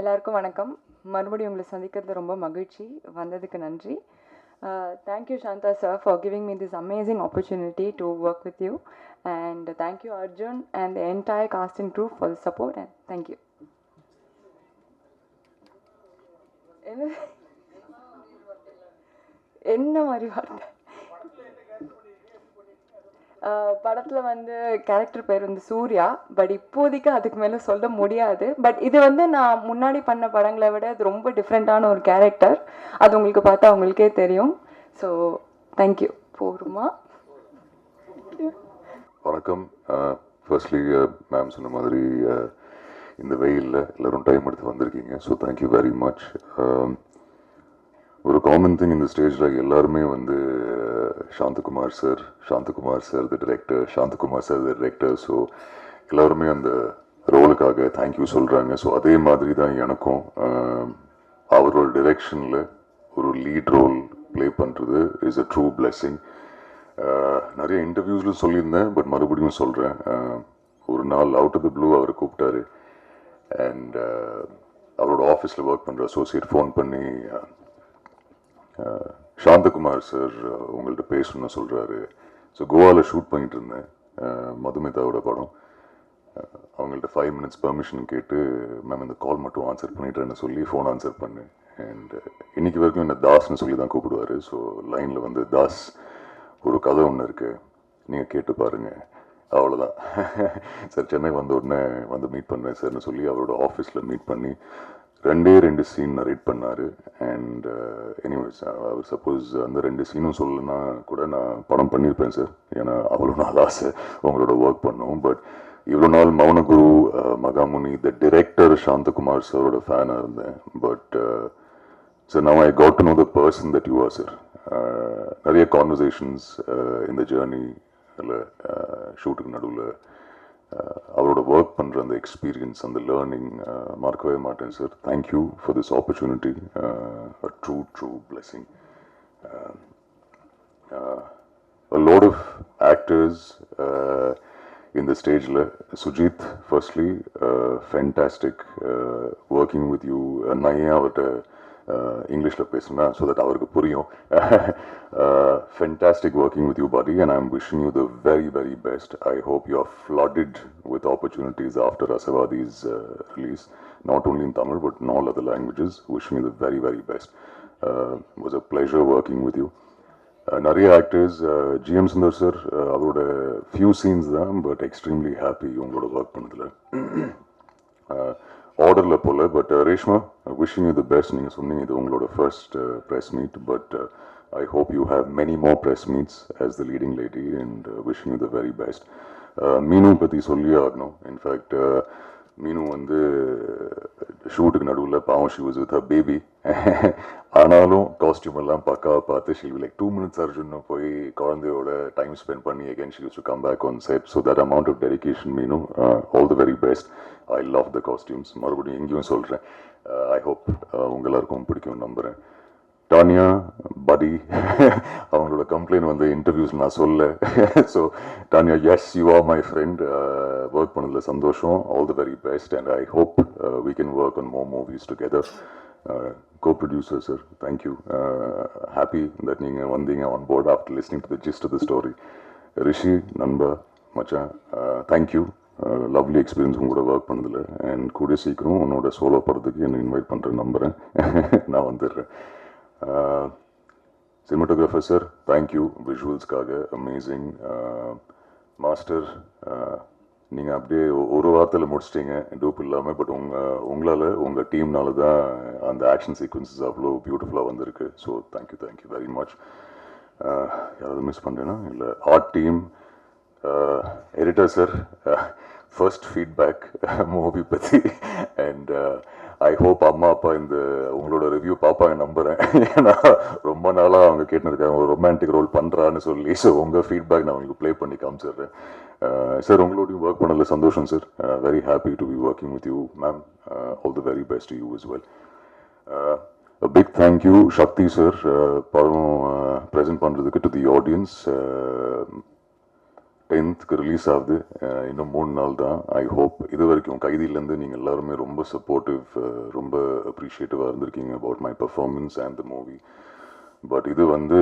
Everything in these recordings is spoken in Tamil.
எல்லாருக்கும் வணக்கம். மறுபடியும் உங்களை சந்திக்கிறது ரொம்ப மகிழ்ச்சி. வந்ததுக்கு நன்றி. Thank you Shantha sir for giving me this amazing opportunity to work with you and thank you Arjun and the entire casting crew for support and thank you என்ன? என்ன மாதிரி வார்த்தை? படத்தில் வந்து கேரக்டர் பேர் வந்து சூர்யா. பட் இப்போதைக்கு அதுக்கு மேலே சொல்ல முடியாது. பட் இது வந்து நான் முன்னாடி பண்ண படங்களை விட இது ரொம்ப டிஃப்ரெண்ட்டான ஒரு கேரக்டர் அது உங்களுக்கு பார்த்தா உங்களுக்கே தெரியும். ஸோ தேங்க்யூ போருமா? வணக்கம். ஃபர்ஸ்ட்லி மேம் சொன்ன மாதிரி இந்த வெயிலில் எல்லோரும் டைம் எடுத்து வந்திருக்கீங்க. So thank you very much ஒரு காமன் திங் இந்த ஸ்டேஜில் எல்லாருமே வந்து uh, Santhakumar sir Santhakumar sir the director Santhakumar sir the director so எல்லாருமே அந்த ரோலுக்காக தேங்க்யூ சொல்கிறாங்க ஸோ அதே மாதிரி தான் எனக்கும் um, அவரோட டிரெக்ஷனில் ஒரு லீட் ரோல் ப்ளே பண்ணுறது இஸ் அ ட்ரூ பிளெஸ்ஸிங் நிறைய இன்டர்வியூஸில் சொல்லியிருந்தேன் பட் மறுபடியும் சொல்கிறேன் uh, ஒரு நாள் அவுட் ஆஃப் த ப்ளூ அவர் கூப்பிட்டாரு. அண்ட் uh, அவரோட ஆஃபீஸில் ஒர்க் பண்ணுற அசோசியேட் ஃபோன் பண்ணி சாந்தகுமார் சார் உங்கள்கிட்ட பேசணும்னு சொல்கிறாரு ஸோ கோவாவில் ஷூட் பண்ணிட்டு இருந்தேன். மதுமிதாவோட படம். அவங்கள்ட்ட ஃபைவ் மினிட்ஸ் பர்மிஷன் கேட்டு மேம் இந்த கால் மட்டும் ஆன்சர் பண்ணிட்டேன்னு சொல்லி ஃபோன் ஆன்சர் பண்ணேன். அண்ட் இன்னைக்கு வரைக்கும் என்ன தாஸ்னு சொல்லி தான் கூப்பிடுவாரு. ஸோ லைனில் வந்து தாஸ் ஒரு கதை ஒன்று இருக்குது நீங்கள் கேட்டு பாருங்கள் அவ்வளோதான் சார் சென்னை வந்த உடனே வந்து மீட் பண்ணேன் சார்னு சொல்லி அவரோட ஆஃபீஸில் மீட் பண்ணி ரெண்டே ரெண்டு சீன் நரேட் பண்ணார். அண்ட் எனிவேஸ் அவர் சப்போஸ் அந்த ரெண்டு சீனும் சொல்லலைன்னா கூட நான் படம் பண்ணியிருப்பேன் சார் ஏன்னா அவ்வளோ நாள் ஆசை உங்களோட ஒர்க் பண்ணோம் பட் இவ்வளோ நாள் Mounaguru uh, Magamuni the director Santhakumar சாரோட ஃபேனாக இருந்தேன். But sir now I got to know the person that you are sir நிறைய கான்வர்சேஷன்ஸ் இந்த ஜேர்னி இல்லை ஷூட்டுக்கு நடுவில் அவரோட ஒர்க் பண்ணுற அந்த எக்ஸ்பீரியன்ஸ் அந்த லேர்னிங் மறக்கவே மாட்டேன் sir thank you for this opportunity true true blessing a lot of actors uh, in the stage. le- Sujit, firstly, uh, fantastic uh, working with you. Uh, நான் ஏன் அவர்கிட்ட இங்கிலீஷில் பேசுனா ஸோ தட் அவருக்கு புரியும். Fantastic working with you buddy and I'm wishing you the very very best I hope you are flooded with opportunities after அசவாதிஸ் release not only in Tamil but in all other languages wishing you the very very best was a pleasure working with you Uh, நிறைய ஆக்டர்ஸ் ஜிஎம் சுந்தர் சார் அவரோட ஃபியூ சீன்ஸ் தான் பட் எக்ஸ்ட்ரீம்லி ஹாப்பி உங்களோட ஒர்க் பண்ணதில். ஆர்டரில் போல் but Reshma wishing you the best நீங்கள் சொன்னீங்க இது உங்களோட first press meet but I hope you have many more press meets as the leading lady and wishing you the very best Meenu பற்றி சொல்லி ஆகணும். இன்ஃபேக்ட் மீனு வந்து ஷூட்டுக்கு நடுவில் பாவம் she was with a baby ஆனாலும் காஸ்டியூம் எல்லாம் பக்காவாக பார்த்து ஷி லைக் டூ மினிட்ஸ் அர்ஜுன்னு போய் குழந்தையோட டைம் ஸ்பெண்ட் பண்ணி again she to come back on set so that amount of dedication மீனும் all the very best I love the costumes மறுபடியும் எங்கேயும் சொல்கிறேன் ஐ ஹோப் உங்க எல்லாருக்கும் பிடிக்கும் நம்புகிறேன் டானியா படி அவங்களோட கம்ப்ளைண்ட் வந்து இன்டர்வியூஸ் நான் சொல்ல. So Tania yes you are my friend work பண்ணதில் சந்தோஷம். All the very best and I hope we can work on more movies together co producer sir thank you happy that நீங்கள் வந்தீங்க on board after listening to the gist the story Rishi நண்பா மச்சான் தேங்க்யூ லவ்லி எக்ஸ்பீரியன்ஸ் உங்களோட ஒர்க் பண்ணதில். அண்ட் கூடிய சீக்கிரம் உன்னோட சோலோ படத்துக்கு என்னை இன்வைட் பண்ணுறேன் நம்புகிறேன் நான் வந்துடுறேன். சினிமாட்டோகிராஃபர் சார் தேங்க்யூ விஷுவல்ஸ்க்காக அமேசிங் மாஸ்டர் நீங்கள் அப்படியே ஒரு வாரத்தில் முடிச்சிட்டிங்க. டூப் இல்லாமல் பட் உங்கள் உங்களால் உங்கள் டீம்னால தான் அந்த ஆக்ஷன் சீக்வன்சஸ் அவ்வளோ பியூட்டிஃபுல்லாக வந்திருக்கு. So thank you thank you very much யாராவது மிஸ் பண்ணுறேன்னா இல்லை art team editor sir first feedback movie பற்றி அண்ட் ஐ ஹோப் அம்மா அப்பா இந்த உங்களோட ரிவ்யூ பாப்பாங்க நம்புகிறேன் ஏன்னா ரொம்ப நாளாக அவங்க கேட்டுருக்காங்க ஒரு ரொமான்டிக் ரோல் பண்ணுறான்னு சொல்லி. ஸோ உங்கள் ஃபீட்பேக் நான் உங்களுக்கு ப்ளே பண்ணி காமிச்சிடுறேன். Uh, சார் உங்களோடையும் ஒர்க் பண்ணதில் சந்தோஷம் sir very happy to be working with you ma'am all the very best you is well big thank you Shakti sir படம் ப்ரெசென்ட் பண்ணுறதுக்கு டு தி ஆடியன்ஸ் டென்த்துக்கு ரிலீஸ் ஆகுது. இன்னும் மூணு நாள் தான். ஐ ஹோப் இது வரைக்கும் கைதியிலேருந்து நீங்கள் எல்லாருமே ரொம்ப சப்போர்ட்டிவ் ரொம்ப அப்ரிஷியேட்டிவாக இருந்திருக்கீங்க about my performance and the movie but இது வந்து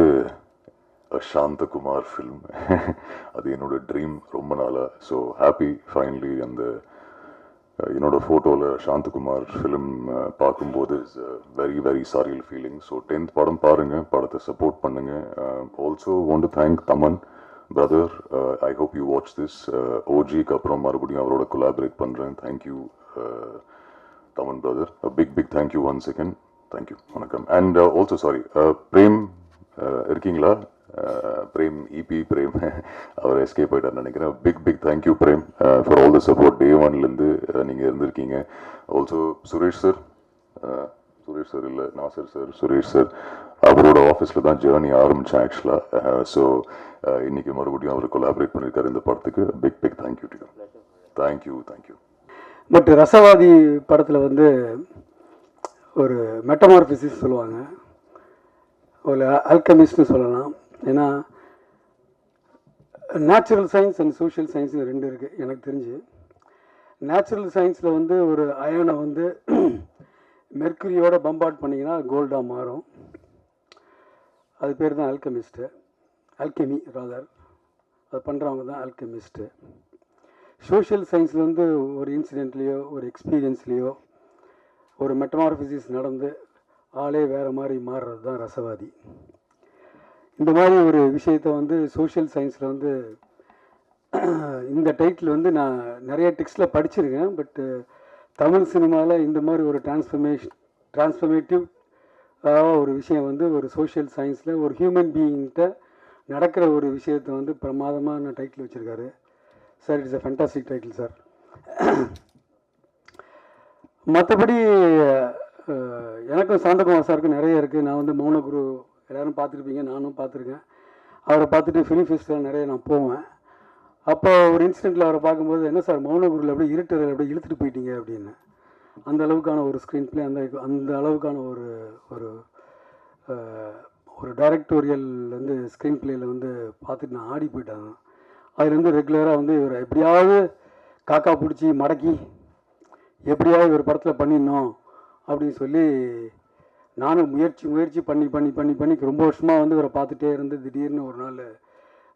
சாந்தகுமார் ஃபில்ம் அது என்னோட ட்ரீம் ரொம்ப நாளாக ஸோ ஹாப்பி ஃபைனலி அந்த என்னோடய ஃபோட்டோவில் சாந்தகுமார் ஃபிலிம் பார்க்கும்போது is very very surreal feeling so tenth படம் பாருங்கள் படத்தை சப்போர்ட் பண்ணுங்கள் also want to thank Thaman brother I hope you watch this ஓஜிக்கு அப்புறம் மறுபடியும் அவரோட கொலாபரேட் பண்ணுறேன் thank you Thaman brother big big thank you one second thank you வணக்கம். அண்ட் ஆல்சோ சாரி பிரேம் இருக்கீங்களா? பிரேம் இபி பிரேம் அவர் எஸ்கேப் ஆயிட்டார் நினைக்கிறேன். Big big thank you Prem for all the support day ஒன்லேருந்து நீங்கள் இருந்திருக்கீங்க. Also Suresh sir Suresh sir இல்லை நாசர் சார் சுரேஷ் சார் அவரோட ஆஃபீஸில் தான் ஜேர்னி ஆரம்பித்தேன் ஆக்சுவலாக ஸோ இன்றைக்கி மறுபடியும் அவர் கொலாபரேட் பண்ணியிருக்காரு இந்த படத்துக்கு. Big big thank you to thank you thank you but Rasavathi படத்தில் வந்து ஒரு மெட்டமார்பிசிஸ் சொல்லுவாங்க. ஒரு அல்கமிஸ்ட்னு சொல்லலாம். ஏன்னா natural science and social science ரெண்டு இருக்குது எனக்கு தெரிஞ்சு. நேச்சுரல் சயின்ஸில் வந்து ஒரு அயனை வந்து மெர்க்குரியோட பம்பாட் பண்ணிங்கன்னா கோல்டாக மாறும். அது பேர் தான் அல்கமிஸ்ட்டு அல்கெமி ராதர் அது பண்ணுறவங்க தான் அல்கெமிஸ்ட்டு சோஷியல் சயின்ஸில் வந்து ஒரு இன்சிடெண்ட்லேயோ ஒரு எக்ஸ்பீரியன்ஸ்லேயோ ஒரு மெட்டமார்பிசிஸ் நடந்து ஆளே வேறு மாதிரி மாறுறது தான் ரசவாதி. இந்த மாதிரி ஒரு விஷயத்தை வந்து சோஷியல் சயின்ஸில் வந்து இந்த டைட்டில் வந்து நான் நிறைய டெக்ஸ்டில் படிச்சிருக்கேன். பட்டு தமிழ் சினிமாவில் இந்த மாதிரி ஒரு டிரான்ஸ்ஃபர்மேஷன் டிரான்ஸ்ஃபர்மேட்டிவ் ஒரு விஷயம் வந்து ஒரு சோஷியல் சயின்ஸில் ஒரு ஹியூமன் பீயிங்கிட்ட நடக்கிற ஒரு விஷயத்தை வந்து பிரமாதமான டைட்டில் வச்சுருக்காரு. Sir it's a fantastic title sir மற்றபடி எனக்கும் சாந்தகுமார் சாருக்கும் நிறைய இருக்குது நான் வந்து மௌனகுரு எல்லோரும் பார்த்துருப்பீங்க நானும் பார்த்துருக்கேன். அவரை பார்த்துட்டு ஃபிலிம் ஃபெஸ்டிவல் நிறைய நான் போவேன். அப்போ ஒரு இன்சிடெண்ட்டில் அவரை பார்க்கும்போது என்ன சார் மௌனகுருவில் அப்படியே இருட்டரை அப்படியே இழுத்துட்டு போயிட்டீங்க அப்படின்னு. அந்த அளவுக்கான ஒரு ஸ்க்ரீன் பிளே அந்த அந்த அளவுக்கான ஒரு ஒரு ஒரு டைரக்டோரியல் வந்து ஸ்க்ரீன் பிளேயில் வந்து பார்த்துட்டு நான் ஆடி போயிட்டாங்க அதுலேருந்து ரெகுலராக வந்து இவர் எப்படியாவது காக்கா பிடிச்சி மடக்கி எப்படியாவது ஒரு படத்தில் பண்ணிடணும் அப்படின்னு சொல்லி நானும் முயற்சி முயற்சி பண்ணி பண்ணி பண்ணி பண்ணி ரொம்ப வருஷமாக வந்து இவரை பார்த்துட்டே இருந்து திடீர்னு ஒரு நாள்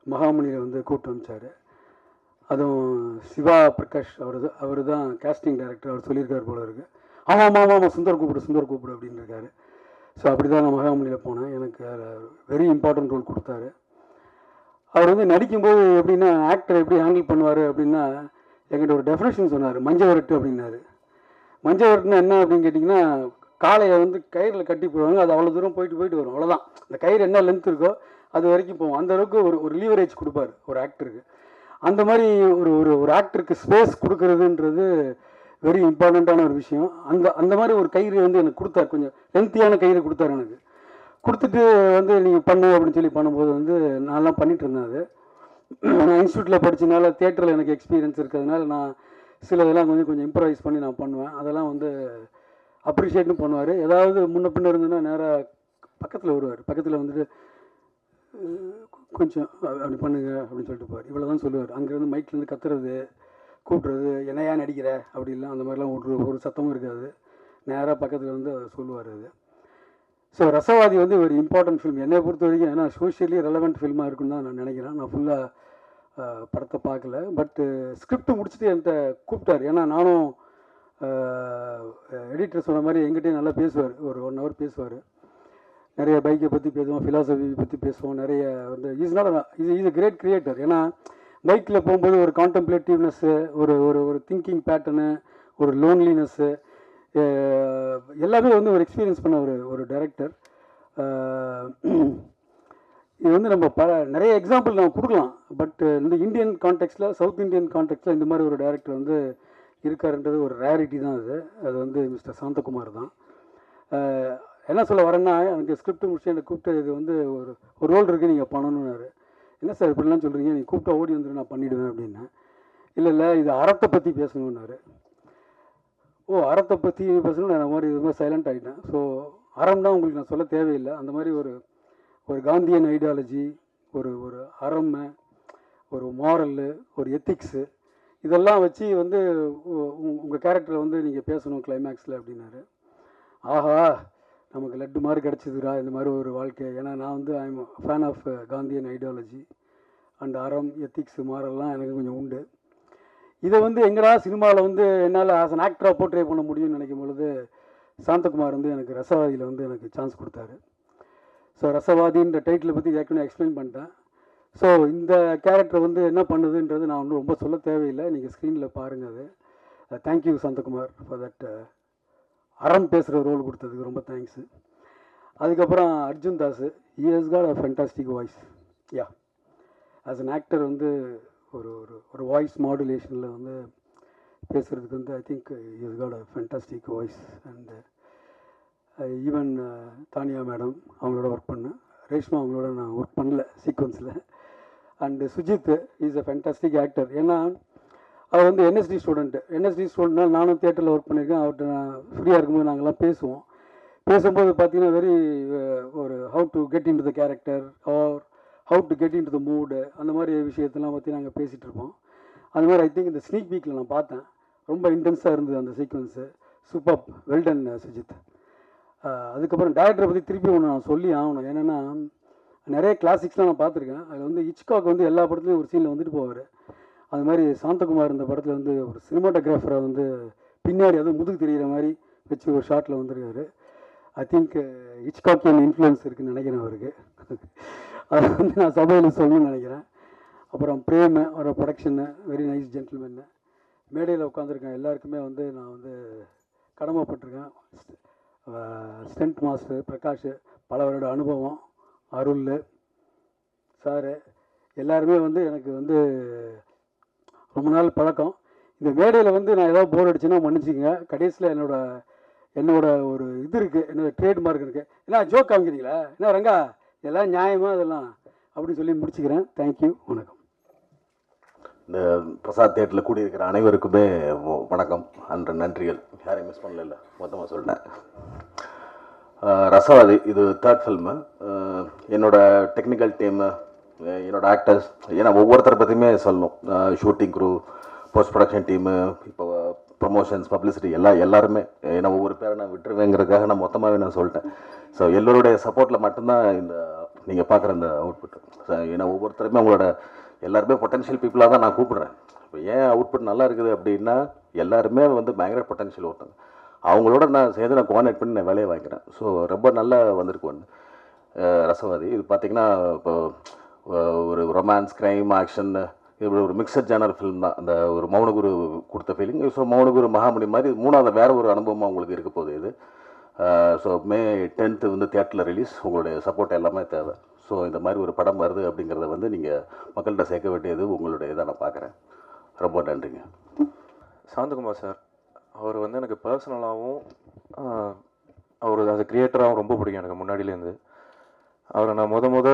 மகாமணியில் வந்து கூப்பிட்டு அமிச்சார். அதுவும் சிவா பிரகாஷ் அவர் அவர் தான் கேஸ்டிங் டைரக்டர் அவர் சொல்லியிருக்கார் போல இருக்கு. ஆமாம் ஆமாம் ஆமாம் சுந்தர் கூப்பிடு சுந்தர் கூப்பிடு அப்படின்னு இருக்காரு ஸோ அப்படி தான் நான் மகாமலியில் போனேன். எனக்கு வெரி இம்பார்ட்டன்ட் ரோல் கொடுத்தாரு. அவர் வந்து நடிக்கும்போது எப்படின்னா ஆக்டர் எப்படி ஹேண்டில் பண்ணுவார் அப்படின்னா எங்கிட்ட ஒரு டெஃபினேஷன் சொன்னார். மஞ்சள் வரட்டு அப்படின்னாரு. மஞ்சள் வரட்டுனா என்ன அப்படின்னு கேட்டிங்கன்னா காலையை வந்து கயிறில் கட்டி போடுவாங்க. அது அவ்வளோ தூரம் போயிட்டு போயிட்டு வரும். அவ்வளோதான் அந்த கயிறு என்ன லென்த் இருக்கோ அது வரைக்கும் போவோம் அந்த அளவுக்கு ஒரு ஒரு லீவரேஜ் கொடுப்பாரு ஒரு ஆக்டருக்கு அந்த மாதிரி ஒரு ஒரு ஒரு ஆக்டருக்கு ஸ்பேஸ் கொடுக்கறதுன்றது வெரி இம்பார்ட்டண்ட்டான ஒரு விஷயம். அந்த அந்த மாதிரி ஒரு கயிறு வந்து எனக்கு கொடுத்தாரு. கொஞ்சம் லென்த்தியான கயிறு கொடுத்தாரு எனக்கு. கொடுத்துட்டு வந்து நீங்கள் பண்ணு அப்படின்னு சொல்லி பண்ணும்போது வந்து நான்லாம் பண்ணிகிட்டு இருந்தேன் அது. நான் இன்ஸ்டியூட்டில் படித்தனால தேட்டரில் எனக்கு எக்ஸ்பீரியன்ஸ் இருக்கிறதுனால நான் சில இதெல்லாம் கொஞ்சம் கொஞ்சம் இம்ப்ரவைஸ் பண்ணி நான் பண்ணுவேன். அதெல்லாம் வந்து அப்ரிஷியேட்டும் பண்ணுவார். ஏதாவது முன்ன பின்ன இருந்ததுன்னா நேராக பக்கத்தில் வருவார். பக்கத்தில் வந்துட்டு கொஞ்சம் அப்படி பண்ணுங்க அப்படின்னு சொல்லிட்டு போவார் இவ்வளோ தான் சொல்லுவார். அங்கேருந்து மைக்லேருந்து கத்துறது கூப்பிட்றது என்னையா நடிக்கிற அப்படிலாம் அந்த மாதிரிலாம் ஒரு ஒரு சத்தமும் இருக்காது. நேராக பக்கத்தில் வந்து அவர் சொல்லுவார் அது. ஸோ ரசவாதி வந்து ஒரு இம்பார்ட்டன்ட் ஃபிலிம் என்னை பொறுத்த வரைக்கும் ஏன்னா சோஷியலி ரெலவெண்ட் ஃபில்மாக இருக்குன்னு தான் நான் நினைக்கிறேன். நான் ஃபுல்லாக படத்தை பார்க்கல. பட்டு ஸ்கிரிப்ட் முடிச்சுட்டு என்கிட்ட கூப்பிட்டாரு. ஏன்னா நானும் எடிட்டர் சொன்ன மாதிரி எங்கிட்டயும் நல்லா பேசுவார். ஒரு ஒன் ஹவர் பேசுவார். நிறைய பைக்கை பற்றி பேசுவோம் ஃபிலாசபி பற்றி பேசுவோம் நிறைய வந்து இஸ் நாட் இது இஸ் கிரேட் கிரியேட்டர் ஏன்னா பைக்கில் போகும்போது ஒரு கான்டம்ப்ளேட்டிவ்னஸ்ஸு ஒரு ஒரு ஒரு திங்கிங் பேட்டர்னு ஒரு லோன்லினஸ்ஸு எல்லாமே வந்து ஒரு எக்ஸ்பீரியன்ஸ் பண்ண ஒரு ஒரு டைரக்டர் இது வந்து நம்ம பல நிறைய எக்ஸாம்பிள் நம்ம கொடுக்கலாம். பட் இந்த இந்தியன் கான்டெக்ட்டில் சவுத் இந்தியன் கான்டெக்ட்டில் இந்த மாதிரி ஒரு டைரக்டர் வந்து இருக்காருன்றது ஒரு ரேரிட்டி தான் அது. அது வந்து மிஸ்டர் சாந்தகுமார் தான். என்ன சொல்ல வரேன்னா எனக்கு ஸ்கிரிப்ட் முடிச்சு எனக்கு கூப்பிட்டு இது வந்து ஒரு ஒரு ரோல் இருக்குது நீங்கள் பண்ணணும்னாரு. என்ன சார் இப்படிலாம் சொல்கிறீங்க நீங்கள் கூப்பிட்டா ஓடி வந்துடும் நான் பண்ணிவிடுவேன் அப்படின்னேன் இல்லை இல்லை இது அறத்தை பற்றி பேசணுன்னாரு ஓ அறத்தை பற்றி பேசணும் நான் மாதிரி இது மாதிரி சைலண்ட் ஆகிட்டேன் ஸோ அறம் தான் உங்களுக்கு நான் சொல்ல தேவையில்லை. அந்த மாதிரி ஒரு ஒரு காந்தியன் ஐடியாலஜி ஒரு ஒரு அறம் ஒரு மாரல்லு ஒரு எத்திக்ஸு இதெல்லாம் வச்சு வந்து உங்கள் கேரக்டரை வந்து நீங்கள் பேசணும் கிளைமேக்ஸில் அப்படின்னாரு. ஆஹா நமக்கு லட்டு மாதிரி கிடச்சிதுரா இந்த மாதிரி ஒரு வாழ்க்கை. ஏன்னா நான் வந்து I'm fan of Gandhian ideology and அறம் எத்திக்ஸ் மாரல்லாம் எனக்கு கொஞ்சம் உண்டு. இதை வந்து எங்கடா சினிமாவில் வந்து என்னால் ஆஸ் அன் ஆக்டராக போர்ட்ரே பண்ண முடியும்னு நினைக்கும் பொழுது சாந்தகுமார் வந்து எனக்கு ரசவாதியில் வந்து எனக்கு சான்ஸ் கொடுத்தாரு. ஸோ ரசவாதின்ற டைட்டிலை பற்றி ஏற்கனவே எக்ஸ்பிளைன் பண்ணிட்டேன். ஸோ இந்த கேரக்டர் வந்து என்ன பண்ணுதுன்றது நான் ஒன்றும் ரொம்ப சொல்ல தேவையில்லை. நீங்கள் ஸ்க்ரீனில் பாருங்கள் அது. Uh, thank you Santhakumar for that அறம் பேசுகிற ரோல் கொடுத்ததுக்கு ரொம்ப தேங்க்ஸு அதுக்கப்புறம் Arjun Das he has a fantastic voice yeah as an actor வந்து ஒரு ஒரு ஒரு வாய்ஸ் மாடுலேஷனில் வந்து பேசுகிறதுக்கு வந்து I think is got a fantastic voice and even Tanya madam அவங்களோட ஒர்க் பண்ணேன் ரேஷ்மா அவங்களோட நான் ஒர்க் பண்ணல சீக்வன்ஸில் and Sujith is a fantastic actor ஏன்னா அவர் வந்து என்எஸ்டி ஸ்டூடெண்ட்டு என்எஸ்டி ஸ்டூடெண்ட்னால் நானும் தேட்டரில் ஒர்க் பண்ணியிருக்கேன். அவர்கிட்ட நான் ஃப்ரீயாக இருக்கும்போது நாங்கள்லாம் பேசுவோம். பேசும்போது பார்த்தீங்கன்னா வெரி ஒரு how to get into the character or how to get into the mood அந்த மாதிரி விஷயத்தெல்லாம் பற்றி நாங்கள் பேசிகிட்டு இருப்போம். அந்த மாதிரி ஐ திங்க் இந்த ஸ்னீக் வீக்கில் நான் பார்த்தேன். ரொம்ப இன்டென்ஸாக இருந்தது அந்த சீக்வன்ஸு சூப்பர் வெல்டன் சுஜித் அதுக்கப்புறம் டேரக்டரை பற்றி திருப்பி ஒன்று நான் சொல்லி ஆகணும். என்னென்னா நிறைய கிளாசிக்ஸ்லாம் நான் பார்த்துருக்கேன். அதில் வந்து இச்காக் வந்து எல்லா படத்துலையும் ஒரு சீனில் வந்துட்டு போவார். அது மாதிரி சாந்தகுமார் இந்த படத்தில் வந்து ஒரு சினிமாட்டோகிராஃபரை வந்து பின்னாடி அதுவும் முதுகு தெரிகிற மாதிரி வச்சு ஒரு ஷாட்டில் வந்திருக்காரு. ஐ திங்க் இச்காக்கியன் இன்ஃப்ளூயன்ஸ் இருக்குன்னு நினைக்கிறேன் அவருக்கு. அதை வந்து நான் சபையில் சொல்லணும்னு நினைக்கிறேன். அப்புறம் பிரேம ஒரு ப்ரொடக்ஷனு வெரி நைஸ் ஜென்டில்மேனு மேடையில் உட்காந்துருக்கேன் எல்லாருக்குமே வந்து நான் வந்து கடமைப்பட்டிருக்கேன். ஸ்டென்ட் மாஸ்டர் பிரகாஷ் பல வருட அனுபவம் அருள் சாரு எல்லாருமே வந்து எனக்கு வந்து ரொம்ப நாள் பழக்கம். இந்த மேடையில் வந்து நான் ஏதாவது போர் அடிச்சுன்னா மன்னிச்சிக்கங்க. கடைசியில் என்னோட என்னோட ஒரு இது இருக்குது என்னோடய ட்ரேட்மார்க் இருக்குது என்ன ஜோக் காமிக்கிறீங்களா? என்ன ரங்கா இதெல்லாம் நியாயமாக இதெல்லாம்? அப்படின்னு சொல்லி முடிச்சுக்கிறேன். தேங்க்யூ வணக்கம். இந்த பிரசாத் தேட்டரில் கூடியிருக்கிற அனைவருக்குமே வணக்கம் அன்று நன்றிகள். யாரையும் மிஸ் பண்ணல மொத்தமாக சொல்லிட்டேன் ரசவாதி இது தேர்ட் ஃபில்மு என்னோட டெக்னிக்கல் டீமு என்னோட ஆக்டர்ஸ் ஏன்னா ஒவ்வொருத்தரை பற்றியுமே சொல்லணும். Shooting crew post production team இப்போ ப்ரொமோஷன்ஸ் பப்ளிசிட்டி எல்லாம் எல்லாருமே. ஏன்னா ஒவ்வொரு பேரை நான் விட்டுருவேங்கிறதுக்காக நான் மொத்தமாகவே நான் சொல்லிட்டேன். ஸோ எல்லோருடைய சப்போர்ட்டில் மட்டும்தான் இந்த நீங்கள் பார்க்குற இந்த அவுட்புட் ஸோ ஏன்னா ஒவ்வொருத்தருமே அவங்களோட எல்லாருமே பொட்டன்ஷியல் பீப்புளாக தான் நான் கூப்பிடுறேன். இப்போ ஏன் அவுட்புட் நல்லா இருக்குது அப்படின்னா எல்லாருமே வந்து பயங்கர பொட்டன்ஷியல் ஒருத்தங்க. அவங்களோட நான் சேர்ந்து நான் கோஆர்டினேட் பண்ணி நான் வேலையை வாங்கிக்கிறேன். ஸோ ரொம்ப நல்லா வந்திருக்கு ஒன்று ரசவாதி இது பார்த்திங்கன்னா இப்போ ஒரு ரொமான்ஸ் க்ரைம் ஆக்ஷன் இப்படி ஒரு மிக்சட் ஜேனர் ஃபிலிம் தான். அந்த ஒரு மௌனகுரு கொடுத்த ஃபீலிங் ஸோ மௌனகுரு மகாமணி மாதிரி மூணாவது வேறு ஒரு அனுபவமாக உங்களுக்கு இருக்க போகுது இது. ஸோ மே டென்த்து வந்து தியேட்டரில் ரிலீஸ் உங்களுடைய சப்போர்ட் எல்லாமே தேவை. ஸோ இந்த மாதிரி ஒரு படம் வருது அப்படிங்கிறத வந்து நீங்கள் மக்கள்கிட்ட சேர்க்க வேண்டியது உங்களுடைய இதை நான் பார்க்குறேன். ரொம்ப நன்றிங்க. சாந்தகுமார் சார் அவர் வந்து எனக்கு பர்சனலாகவும் அவர் அது கிரியேட்டராகவும் ரொம்ப பிடிக்கும் எனக்கு முன்னாடியிலேருந்து. அவரை நான் முத முத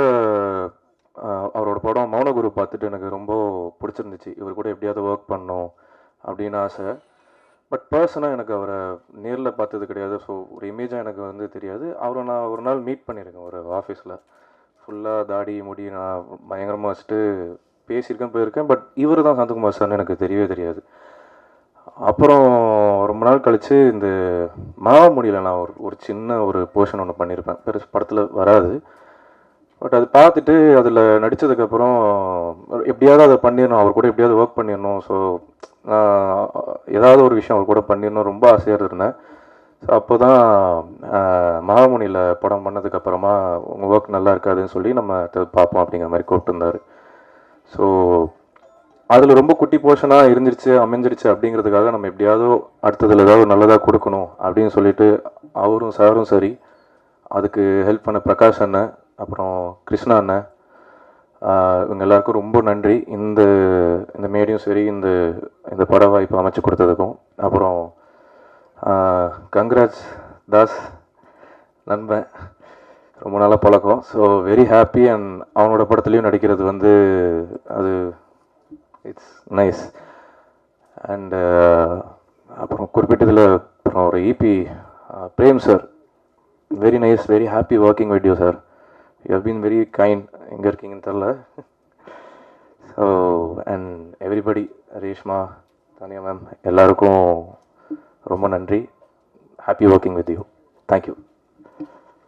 அவரோட படம் மௌனகுரு பார்த்துட்டு எனக்கு ரொம்ப பிடிச்சிருந்துச்சு. இவர் கூட எப்படியாவது ஒர்க் பண்ணணும் அப்படின்னு ஆசை. பட் பர்சனாக எனக்கு அவரை நேரில் பார்த்தது கிடையாது. ஸோ ஒரு இமேஜாக எனக்கு வந்து தெரியாது. அவரை நான் ஒரு நாள் மீட் பண்ணியிருக்கேன் ஒரு ஆஃபீஸில் ஃபுல்லாக தாடி முடி நான் பயங்கரமாக வச்சுட்டு பேசியிருக்கேன் போயிருக்கேன். பட் இவர் தான் சந்தகுமார் சார்னு எனக்கு தெரியவே தெரியாது. அப்புறம் ரொம்ப நாள் கழித்து இந்த மாவாமுடியில் நான் ஒரு ஒரு சின்ன ஒரு போர்ஷன் ஒன்று பண்ணியிருப்பேன். பெருசு படத்தில் வராது. பட் அது பார்த்துட்டு அதில் நடித்ததுக்கப்புறம் எப்படியாவது அதை பண்ணிடணும் அவர் கூட எப்படியாவது ஒர்க் பண்ணிடணும். ஸோ நான் ஏதாவது ஒரு விஷயம் அவர் கூட பண்ணிடணும் ரொம்ப ஆசையாக இருந்தேன். ஸோ அப்போ தான் மகாமுனியில் படம் பண்ணதுக்கப்புறமா உங்கள் ஒர்க் நல்லா இருக்காதுன்னு சொல்லி நம்ம பார்ப்போம் அப்படிங்கிற மாதிரி கூப்பிட்டுருந்தார் ஸோ அதில் ரொம்ப குட்டி போர்ஷனாக இருந்துருச்சு அமைஞ்சிருச்சு அப்படிங்கிறதுக்காக நம்ம எப்படியாவது அடுத்ததில் ஏதாவது நல்லதாக கொடுக்கணும் அப்படின்னு சொல்லிட்டு அவரும் சாரும் சரி அதுக்கு ஹெல்ப் பண்ண பிரகாஷ் அண்ணன் அப்புறம் கிருஷ்ணா அண்ணன் இவங்க எல்லாருக்கும் ரொம்ப நன்றி. இந்த இந்த மேடையும் சரி இந்த இந்த பட வாய்ப்பு அமைச்சு கொடுத்ததுக்கும். அப்புறம் கங்க்ராஜ் தாஸ் நண்பன் ரொம்ப நாளாக பழக்கம். ஸோ வெரி ஹாப்பி அண்ட் அவனோட படத்துலையும் நடிக்கிறது வந்து அது இட்ஸ் நைஸ் அண்டு அப்புறம் குறிப்பிட்டதில் அப்புறம் ஒரு EB Prem sir very nice very happy working with you sir you have been very kind எங்கே இருக்கீங்கன்னு தெரில so and everybody Reshma Tanya ma'am எல்லாருக்கும் ரொம்ப நன்றி. Happy working with you thank you